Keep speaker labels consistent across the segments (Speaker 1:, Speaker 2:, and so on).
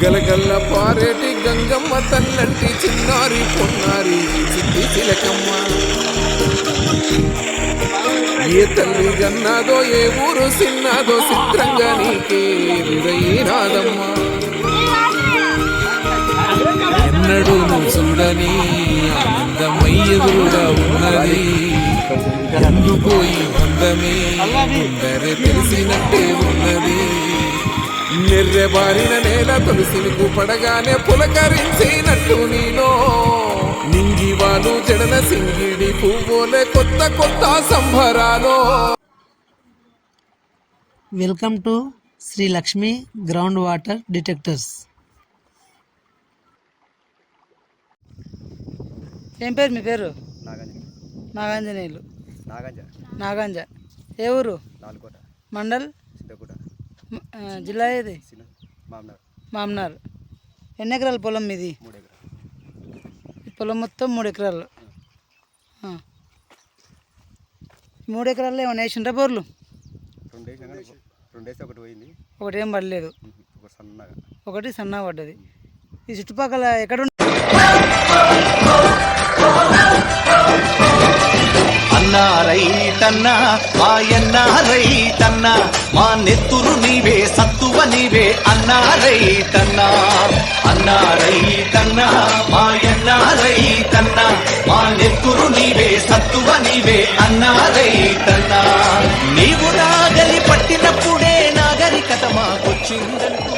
Speaker 1: గలగల్ల పారేటి గంగమ్మ తల్లంటి చిన్నారి పొన్నారి సిద్ధి తిలకమ్మ ఏ తల్లి గన్నాదో ఏ ఊరు సిన్నాదో చిత్రంగా నీకే హృదయనాదమ్మ ఎన్నడూ నువ్వు చూడని ఆనందమై ఉన్నది. ఎందుకు ఈ బంధమే తెలిసినట్టే ఉన్నది. నిర్రెబారిన నేల తులసిలకు పడగానే పులకరించినట్టు నీలో. నింగివాలు జడల సింగిడి పువ్వులే కొత్త కొత్త సంభరాలో
Speaker 2: welcome to Sri Lakshmi ground water detectors ఏం పేరు మీ పేరు?
Speaker 3: నాగంజ
Speaker 2: నాగాంజనేయులు.
Speaker 3: నాగంజ.
Speaker 2: నాగాంజ. ఏ ఊరు?
Speaker 3: నాలుకోట
Speaker 2: మండల్? జిల్లా ఏది?
Speaker 3: మామనార్.
Speaker 2: మామ్నార్ ఎన్ని ఎకరాల పొలం మీది? పొలం మొత్తం మూడు ఎకరాలు. మూడు ఎకరాల్లో ఏమైనా వేసిండ్రా బోర్లు?
Speaker 3: ఒకటి పోయింది
Speaker 2: ఒకటి ఏం పడలేదు.
Speaker 3: ఒకటి సన్నగా.
Speaker 2: ఒకటి సన్న పడ్డది. ఈ చుట్టుపక్కల ఎక్కడ
Speaker 4: రైతన్నా మాయన్న రైతన్న మా నెత్తురు నీవే సత్తువ నీవే అన్న రైతన్న. అన్న రైతన్న మాయన్న రైతన్న మా నెత్తురు నీవే సత్తువ నీవే అన్న రైతన్న. నీవు నాగలి పట్టినప్పుడే నాగరికత మాకొచ్చిందంటూ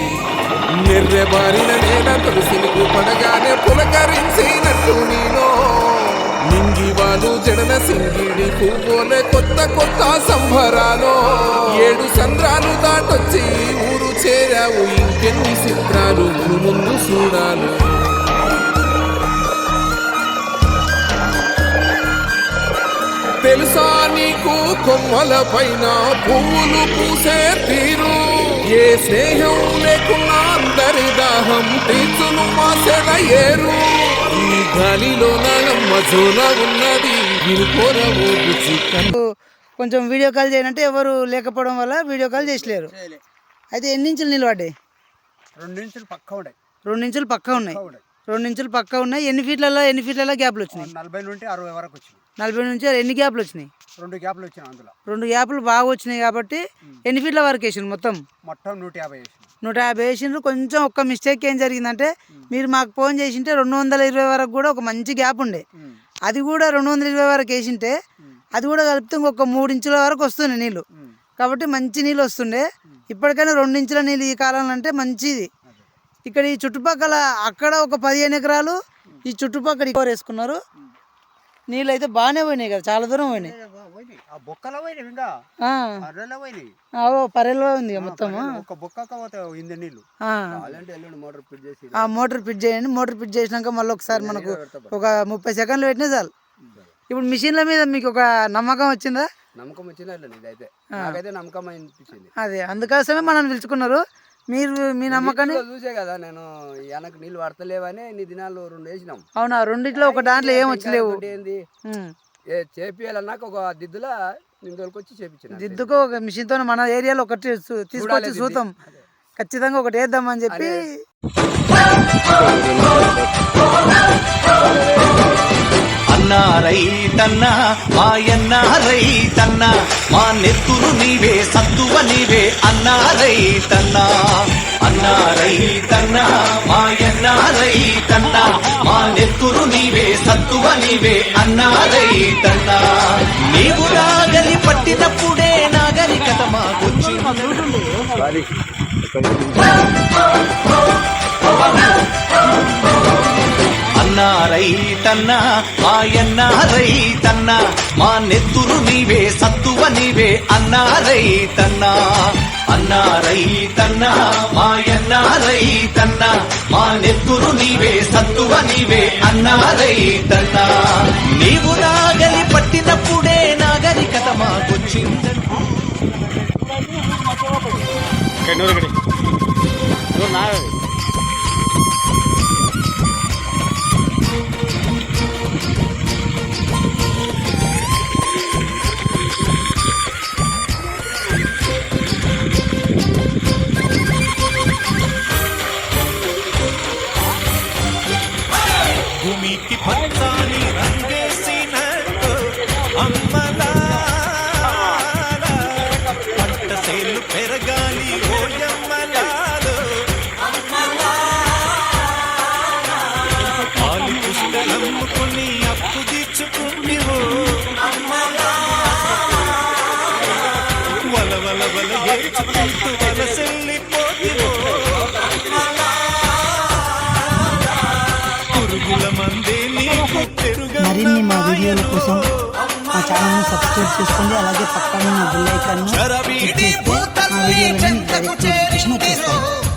Speaker 1: నిర్రెబారిన నేల తులసిలకు పడగానే పులకరించినట్టు నీలో. నింగివాలు జడన సింగిడి పువ్వులే కొత్త కొత్త సంభరాలు ఏడు సంద్రాలు దాటొచ్చి ఊరు చేరావు ఇంకెన్ని చిత్రాలు ముందు ముందు చూడాలి. తెలుసా నీకు కొమ్మల పైన పువ్వులు పూసే తీరు? ఏ స్నేహం లేకున్నా అందరి దాహం తీర్చును మాసెల ఏరు ఈ గాలిలో జోల ఉన్నది వినుకోరవు
Speaker 2: కొంచెం వీడియో కాల్ చేయనంటే ఎవరు లేకపోవడం వల్ల వీడియో కాల్ చేసలేరు. అయితే ఎన్ని ఇంచులు నిలబడ్డాయి
Speaker 3: రెండు నిమిషాలు పక్క ఉండే
Speaker 2: రెండు ఇంచులు పక్క ఉన్నాయి.
Speaker 3: ఉన్నాయి.
Speaker 2: రెండు ఇంచులు పక్క ఉన్నాయి. ఎన్ని ఫీట్లలో ఎన్ని ఫీట్లలో గ్యాప్లు వచ్చినాయి?
Speaker 3: నలభై నుండి అరవై వరకు వచ్చినాయి.
Speaker 2: నలభై నుంచి ఎన్ని గ్యాప్లు వచ్చినాయి?
Speaker 3: రెండు గ్యాప్లు వచ్చినాయి అందులో.
Speaker 2: రెండు గ్యాప్లు బాగా వచ్చినాయి కాబట్టి ఎన్ని ఫీట్ల వరకు వేసిండ్రు మొత్తం?
Speaker 3: మొత్తం నూట యాభై
Speaker 2: నూట యాభై వేసిండ్రు. కొంచెం ఒక్క మిస్టేక్ ఏం జరిగిందంటే మీరు మాకు ఫోన్ చేసింటే రెండు వందల ఇరవై వరకు కూడా ఒక మంచి గ్యాప్ ఉండే. అది కూడా రెండు వందల ఇరవై వరకు వేసింటే అది కూడా కలిపితే ఇంకొక మూడు ఇంచుల వరకు వస్తుండే నీళ్ళు. కాబట్టి మంచి నీళ్ళు వస్తుండే. ఇప్పటికైనా రెండు ఇంచుల నీళ్ళు ఈ కాలంలో అంటే మంచిది. ఇక్కడ ఈ చుట్టుపక్కల అక్కడ ఒక పదిహేను ఎకరాలు ఈ చుట్టుపక్కల ఇక్కడ వేసుకున్నారు. నీళ్ళు అయితే బాగానే పోయినాయి కదా చాలా దూరం పోయినాయి.
Speaker 3: బొక్కలో పోయినాయి ఇంకా. పోయినాయి.
Speaker 2: పరెల్లో ఉంది మొత్తం
Speaker 3: ఒక బొక్కక పోతాయి నీళ్ళు. మోటార్ ఫిట్ చేసి
Speaker 2: ఆ మోటార్ ఫిట్ చేయండి. మోటార్ ఫిట్ చేసినాక మళ్ళీ ఒకసారి మనకు ఒక ముప్పై సెకండ్లు పెట్టినా చాలు. ఇప్పుడు మిషన్ల మీద మీకు ఒక నమ్మకం వచ్చిందా?
Speaker 3: నమ్మకం వచ్చిందా? ఇదైతే. నాకైతే నమ్మకం అనిపించింది.
Speaker 2: అదే అందుకోసమే మనం పిలుచుకున్నారు. మీరు మీ నమ్మకాన్ని
Speaker 3: చూసే కదా నేను వెనక నీళ్ళు పడతలేవని నీ దినాలు రెండు వేసినాం.
Speaker 2: అవునా రెండిట్లో ఒక దాంట్లో ఏం వచ్చలేవు.
Speaker 3: ఏంది. ఏ చేపియాలన్నాక ఒక దిద్దులా నిందోళ్ళకి వచ్చి చేపించిన
Speaker 2: దిద్దుకో ఒక మిషన్తో మన ఏరియాలో ఒకటి తీసుకొచ్చి చూద్దాం ఖచ్చితంగా ఒకటి వేద్దామని చెప్పి
Speaker 4: అన్నా రైతన్నా మాయన్న రైతన్నా మా నెత్తురు నీవే సత్తువ నీవే అన్నా రైతన్నా అన్నా రైతన్నా మాయన్న రైతన్నా మా నెత్తురు నీవే సత్తువ నీవే అన్నా రైతన్నా నీవు నాగలి పట్టినప్పుడే నాగరికత మాకొచ్చింది. రైతన్న మాయన్న రైతన్న మా నెత్తురు నీవే సత్తువ నీవే అన్నా రైతన్న అన్నా రైతన్న మాయన్న రైతన్న మా నెత్తురు నీవే సత్తువ నీవే అన్నా రైతన్న నీవు నాగలి పట్టినప్పుడే నాగరికత మాకొచ్చిందంట
Speaker 5: భూమికి వలసెల్లిపోతివో పురుగుల మందే నీకు
Speaker 2: మరిన్ని మా వీడియోల కోసం మా ఛానల్ని సబ్స్క్రైబ్ చేసుకోండి అలాగే పక్కన ఉన్న బెల్ ఐకాన్ను క్లిక్ చేస్తే మా వీడియోలను మీకు డైరెక్ట్ నోటిఫికేషన్ వచ్చేస్తాయి